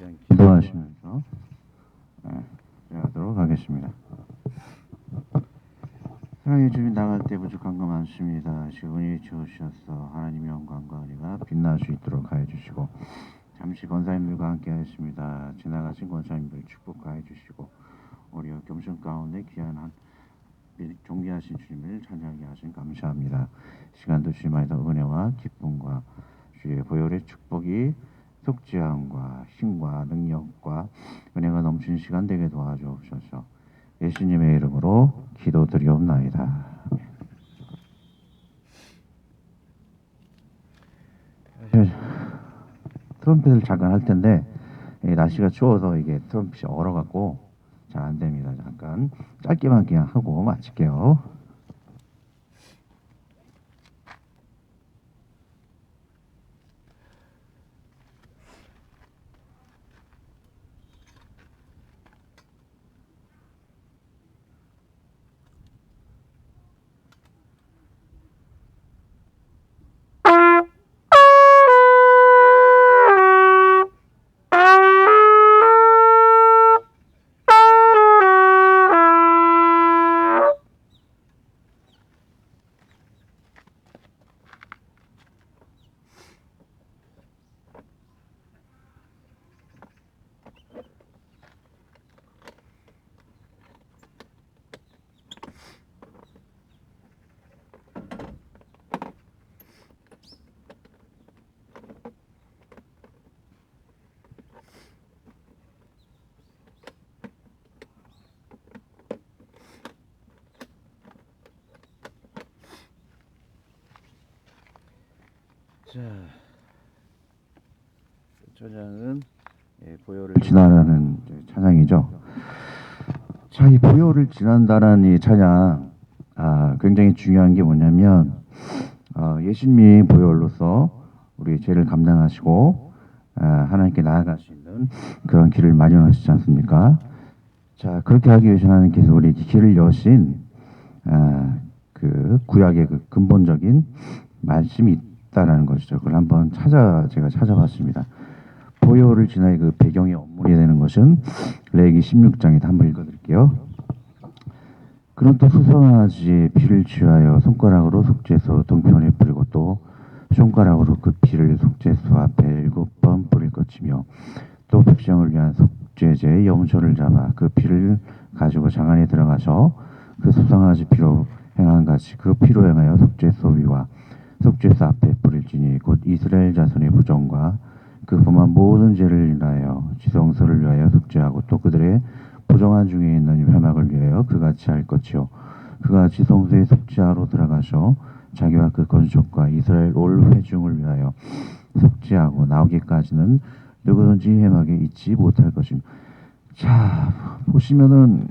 일단 기도하시면서 네, 하도록 하겠습니다. 사랑의 주님 나갈 때 부족한 거 많습니다. 시온이 주셔서 하나님의 영광과 은혜가 빛날 수 있도록 하여 주시고 잠시 권사님들과 함께 하였습니다. 지나가신 권사님들 축복하여 주시고 우리 겸손 가운데 귀한 한 존귀하신 주님을 찬양하게 하신 감사합니다. 시간도 주님의 은혜와 기쁨과 주의 보혈의 축복이 속죄함과 힘과 능력과 은혜가 넘치는 시간 되게 도와주옵소서. 예수님의 이름으로 기도드리옵나이다. 트럼펫을 잠깐 할 텐데 이 날씨가 추워서 이게 트럼펫이 얼어갖고 잘 안 됩니다. 잠깐 짧게만 그냥 하고 마칠게요. 자, 저장은 예, 보혈을 지나라는 찬양이죠. 자, 이 보혈을 지난다는 이 찬양, 아, 굉장히 중요한 게 뭐냐면 어, 예수님이 보혈로서 우리 죄를 감당하시고 아, 하나님께 나아갈 수 있는 그런 길을 마련하시지 않습니까? 자, 그렇게 하기 위해서 하나님께서 우리 길을 여신 아, 그 구약의 그 근본적인 말씀이 있다라는 것이죠. 그걸 한번 찾아 제가 찾아봤습니다. 보혈을 지나의 그 배경의 업물이 되는 것은 레기 16장에 한번 읽어드릴게요. 그는 또 수송아지의 피를 취하여 손가락으로 속죄소 동편에 뿌리고 또 손가락으로 그 피를 속죄소 앞에 일곱 번 뿌릴 것이며 또 백성을 위한 속죄제의 염소를 잡아 그 피를 가지고 장 안에 들어가서 그 수송아지 피로 행한 같이 그 피로 행하여 속죄소 위와 속죄소 앞에 뿌릴지니 곧 이스라엘 자손의 부정과 그 범한 모든 죄를 인하여 지성소를 위하여 속죄하고 또 그들의 부정한 중에 있는 회막을 위하여 그같이 할 것이요 그가 지성소에 속죄하러 들어가서 자기와 그 건축과 이스라엘 올 회중을 위하여 속죄하고 나오기까지는 누구든지 회막에 있지 못할 것입니다. 자 보시면은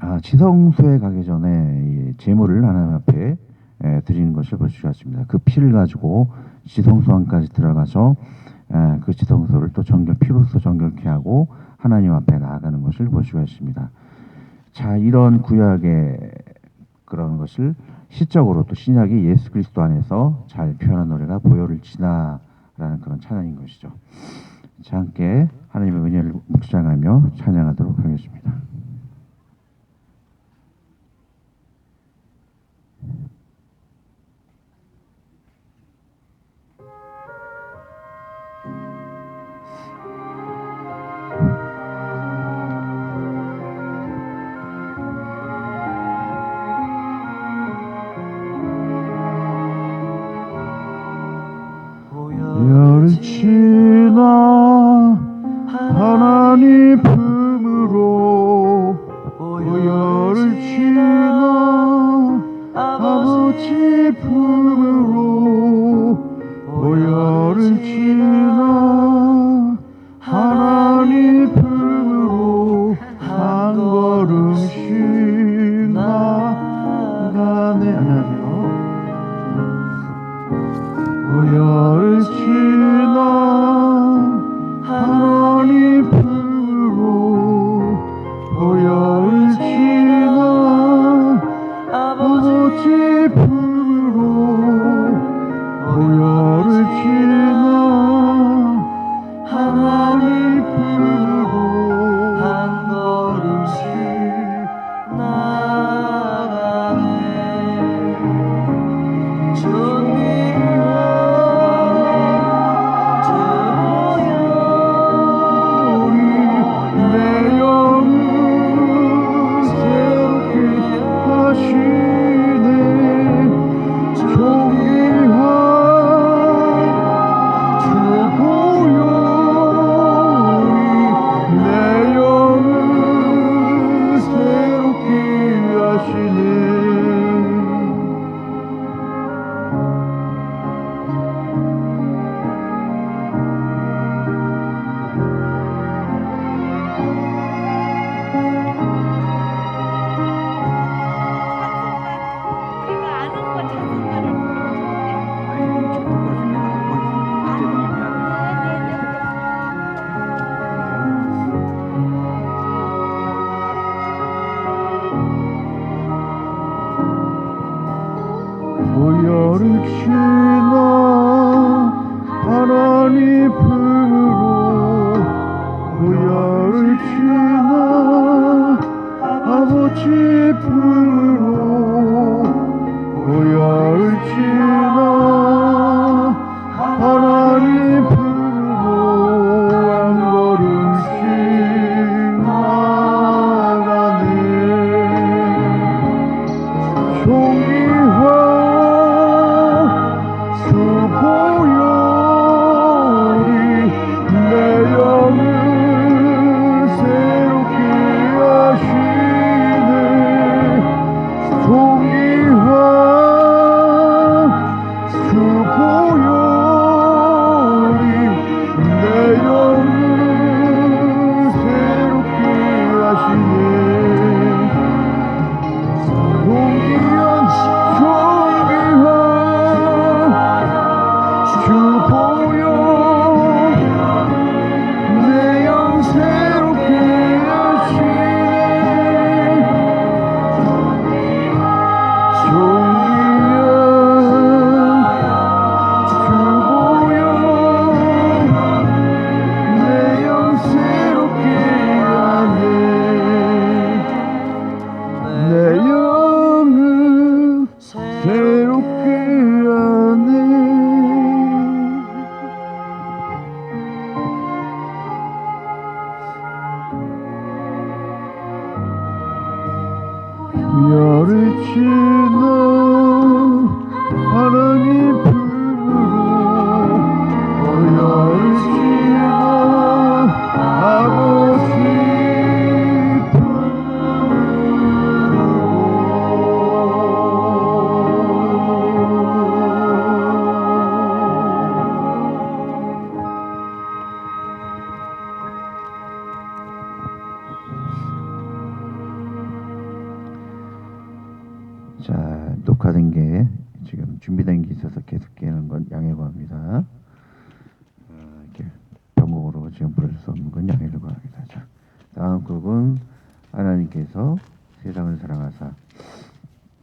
아, 지성소에 가기 전에 이 제물을 하나님 앞에 에, 드리는 것을 볼 수가 있습니다. 그 피를 가지고 지성소 안까지 들어가서 에, 그 지성소를 또 정결 피로써 정결케 하고 하나님 앞에 나아가는 것을 볼 수가 있습니다. 자 이런 구약의 그런 것을 시적으로 또 신약이 예수 그리스도 안에서 잘 표현한 노래가 보혈을 지나라는 그런 찬양인 것이죠. 자 함께 하나님의 은혜를 묵상하며 찬양하도록 하겠습니다. 보혈을 지나 하나님 보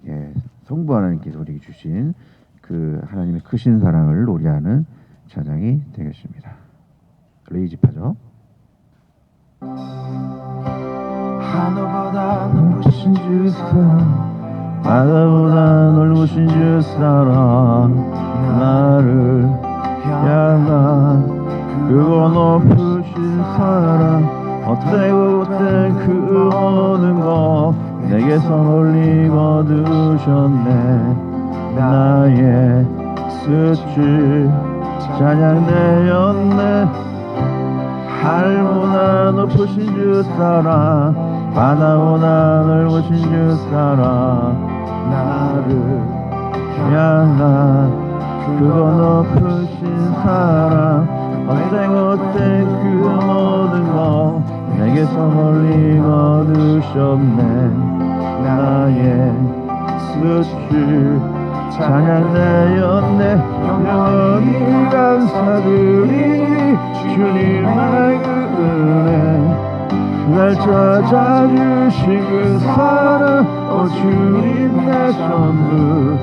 예, 성부 하나님께서 우리에게 주신 그 하나님의 크신 사랑을 노래하는 찬양이 되겠습니다. 레이지파죠. 하늘보다 높으신 주 사랑 바다보다 넓으신 주 사랑 나를 향한 그거 높으신 사랑 헛되고 헛된 그 모든 거 내게서 멀리 거두셨네. 나의 수치 찬양되었네. 하늘보다 높으신 주 사랑 바다보다 넓 찬양되었네. 영원히 감사드리니 주님의 그 은혜. 날 찾아주신 그 사랑 오 주님 내 전부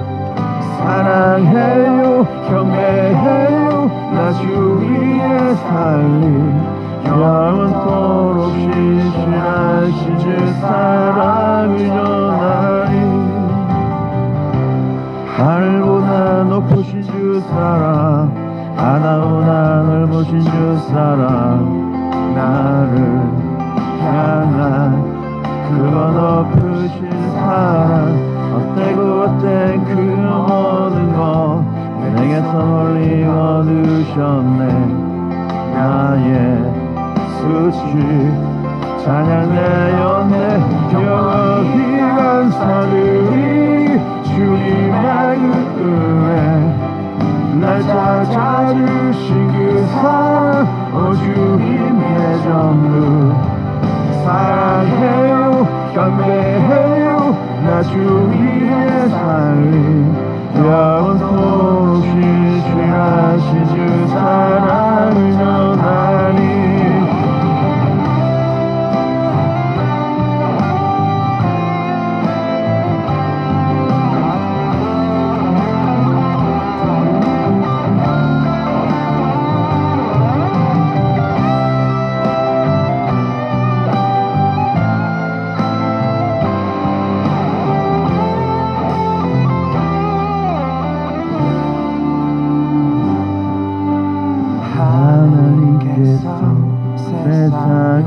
사랑해요 경배해요 나 주위에 살림. 영원토록 신실하신 주 사랑 사랑해요 경배해요 나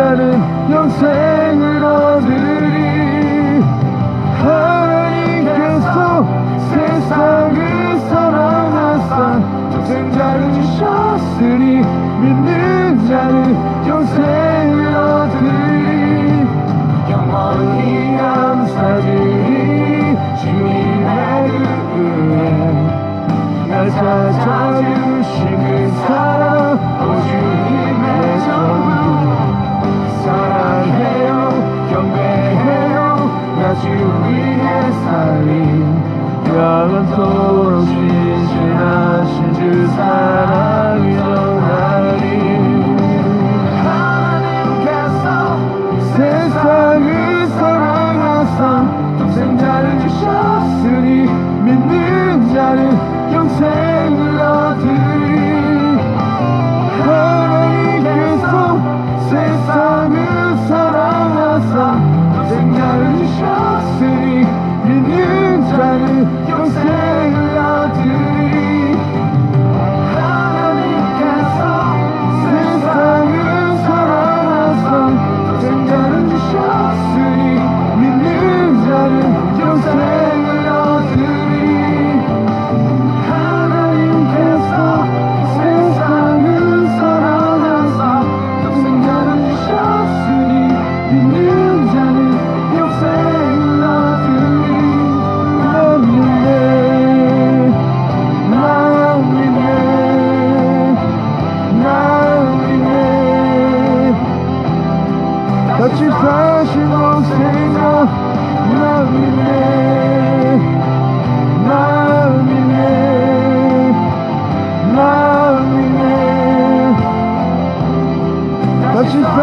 믿는 자 This is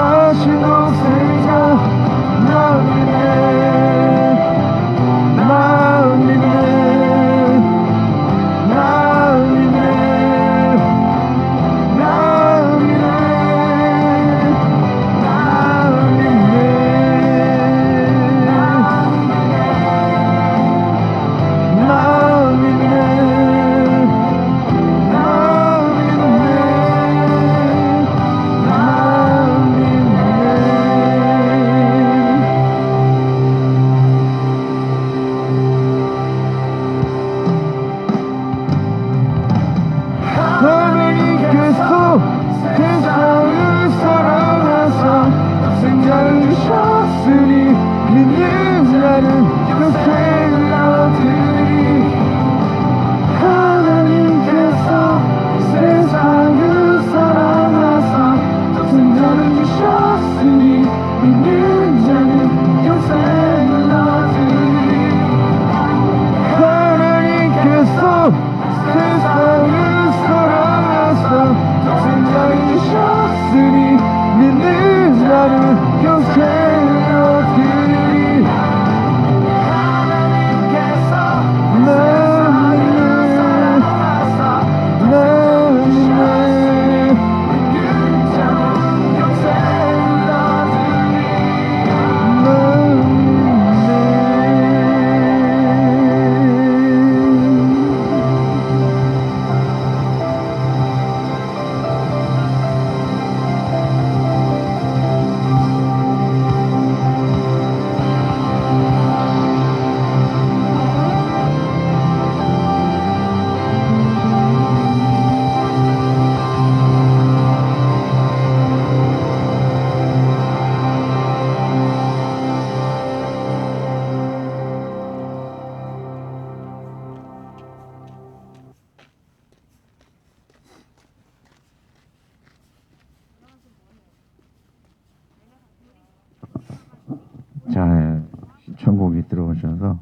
곡이 들어오셔서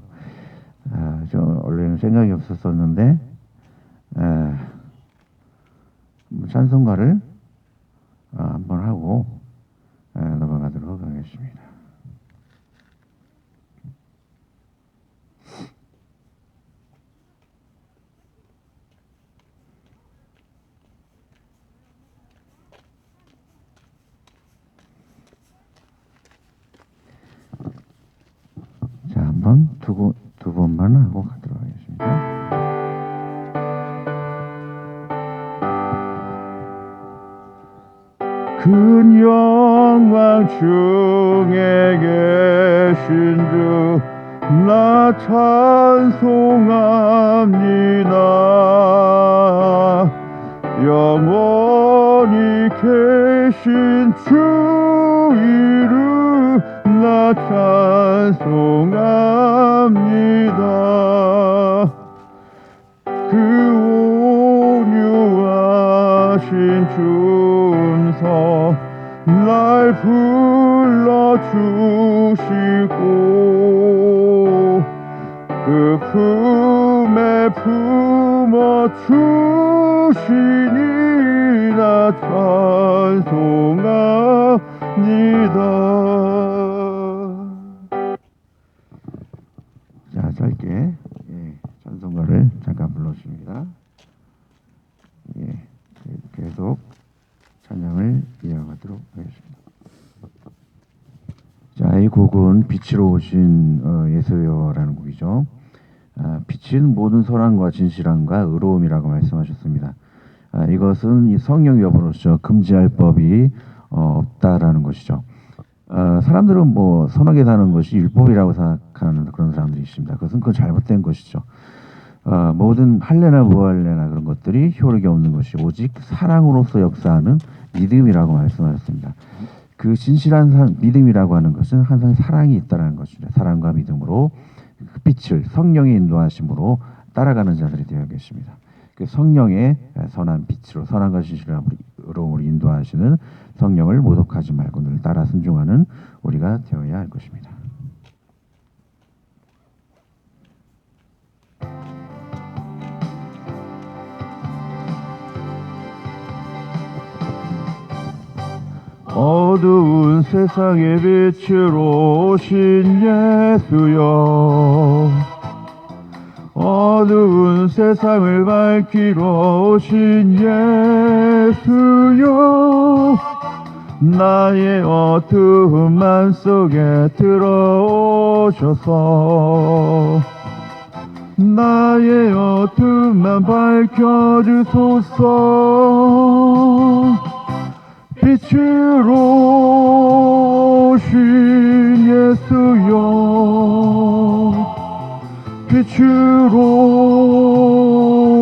아, 저 원래는 생각이 없었었는데 에, 뭐 찬송가를 큰 영광 중에 계신 주, 나 찬송합니다. 영원히 계신 주 이름, 나 찬송합니다. 그 온유하신 준서 날 불러주시고 그 품에 품어주시니 나 찬송합니다. 이 곡은 빛으로 오신 어, 예수여라는 곡이죠. 아, 빛은 모든 선함과 진실함과 의로움이라고 말씀하셨습니다. 아, 이것은 이 성령 여부로서 금지할 법이 어, 없다라는 것이죠. 어, 사람들은 뭐 선하게 사는 것이 율법이라고 생각하는 그런 사람들이 있습니다. 그것은 그 잘못된 것이죠. 어, 모든 할례나 무할례나 그런 것들이 효력이 없는 것이 오직 사랑으로서 역사하는 믿음이라고 말씀하셨습니다. 그 진실한 사- 믿음이라고 하는 것은 항상 사랑이 있다는 것입니다. 사랑과 믿음으로 그 빛을 성령의 인도하심으로 따라가는 자들이 되어 계십니다. 그 성령의 선한 빛으로 선한과 진실함으로 인도하시는 성령을 모독하지 말고 늘 따라 순종하는 우리가 되어야 할 것입니다. 어두운 세상의 빛으로 오신 예수여. 어두운 세상을 밝히러 오신 예수여. 나의 어두운 만 속에 들어오셔서 나의 어둠만 밝혀주소서 빛으로 오신 예수여. 빛으로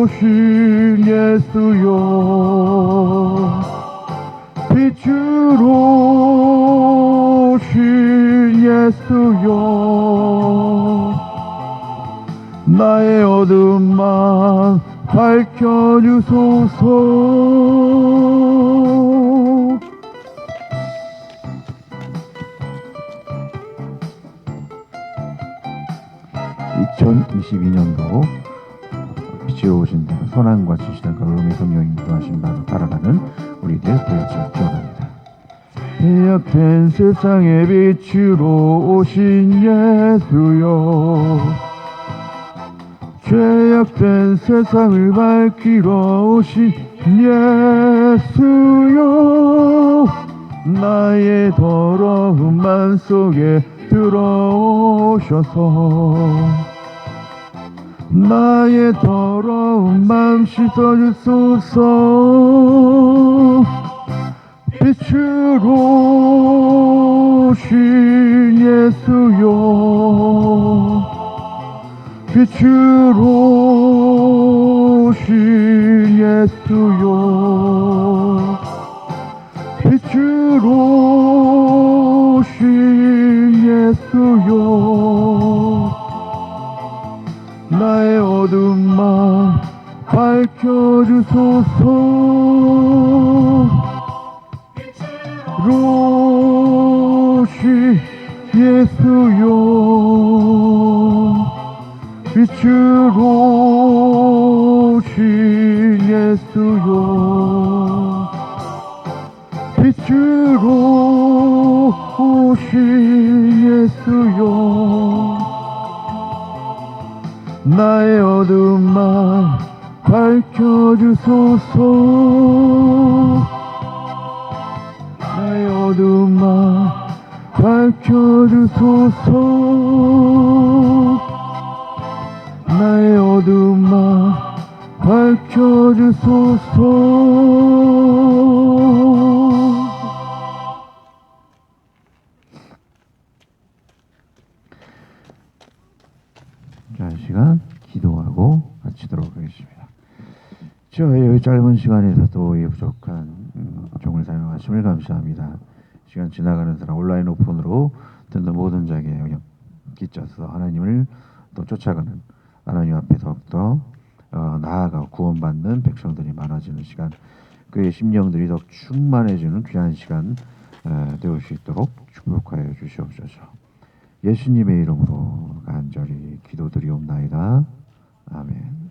오신 예수여. 빛으로 오신 예수여. 나의 어둠만 밝혀주소서 2022년도 빛으로 오신 대로 선함과 진실함과 의로움의 성령이 인도하신 바로 따라가는 우리들 되어지기 기원합니다. 해약된 세상의 빛으로 오신 예수여 죄악된 세상을 밝히러 오신 예수여 나의 더러운 만 속에 들어오셔서 나의 더러운 맘 씻어주소서. 빛으로 오신 예수여. 빛으로 오신 예수여. 빛으로 오신 예수여 나의 어둠만 밝혀주소서. 로시 예수여 빛으로 오신 예수여 빛으로 오신 예수여 나의 어둠만 밝혀주소서. 나의 어둠만 밝혀주소서. 나의 어둠만 밝혀주소서 시간 기도하고 마치도록 하겠습니다. 저의 이 짧은 시간에서도 이 부족한 음, 종을 사용하심을 감사합니다. 시간 지나가는 사람 온라인 오픈으로 듣는 모든 자에게 영향 끼쳐서 하나님을 또 쫓아가는 하나님 앞에 더욱더 어, 나아가 구원받는 백성들이 많아지는 시간 그의 심령들이 더 충만해지는 귀한 시간 어, 되올 수 있도록 축복하여 주시옵소서. 예수님의 이름으로 간절히 기도드리옵나이다. 아멘.